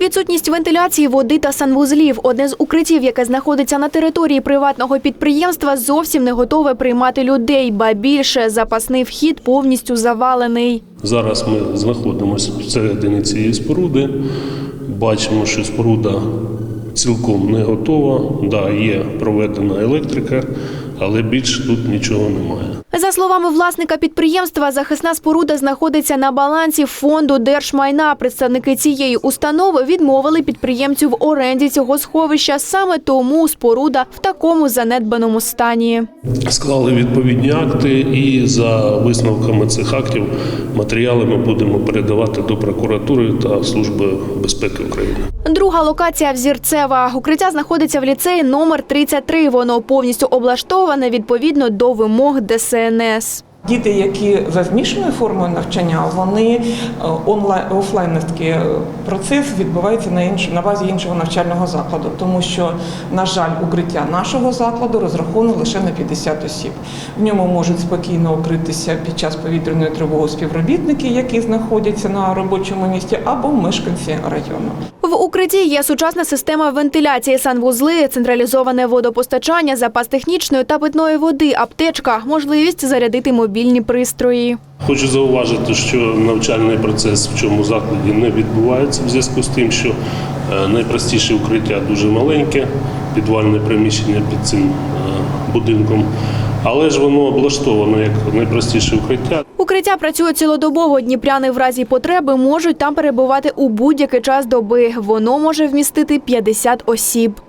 Відсутність вентиляції води та санвузлів – одне з укриттів, яке знаходиться на території приватного підприємства, зовсім не готове приймати людей, ба більше запасний вхід повністю завалений. Зараз ми знаходимося всередині цієї споруди. Бачимо, що споруда цілком не готова. Да, є проведена електрика, але більше тут нічого немає. За словами власника підприємства, захисна споруда знаходиться на балансі фонду держмайна. Представники цієї установи відмовили підприємцю в оренді цього сховища. Саме тому споруда в такому занедбаному стані. Склали відповідні акти, і за висновками цих актів матеріали ми будемо передавати до прокуратури та Служби безпеки України. Друга локація Взірцева. Укриття знаходиться в ліцеї номер 33. Воно повністю облаштоване відповідно до вимог ДСНС. Діти, які за змішаною формою навчання, вони е, онлайн офлайн такий процес відбувається на інш, на базі іншого навчального закладу, тому що, на жаль, укриття нашого закладу розраховано лише на 50 осіб. В ньому можуть спокійно укритися під час повітряної тривоги співробітники, які знаходяться на робочому місці, або мешканці району. Укритті є сучасна система вентиляції, санвузли, централізоване водопостачання, запас технічної та питної води, аптечка, можливість зарядити мобільні пристрої. Хочу зауважити, що навчальний процес в цьому закладі не відбувається в зв'язку з тим, що е, найпростіше укриття дуже маленьке, підвальне приміщення під цим е, будинком, але ж воно облаштовано як найпростіше укриття. Укриття працює цілодобово. Дніпряни в разі потреби можуть там перебувати у будь-який час доби. Воно може вмістити 50 осіб.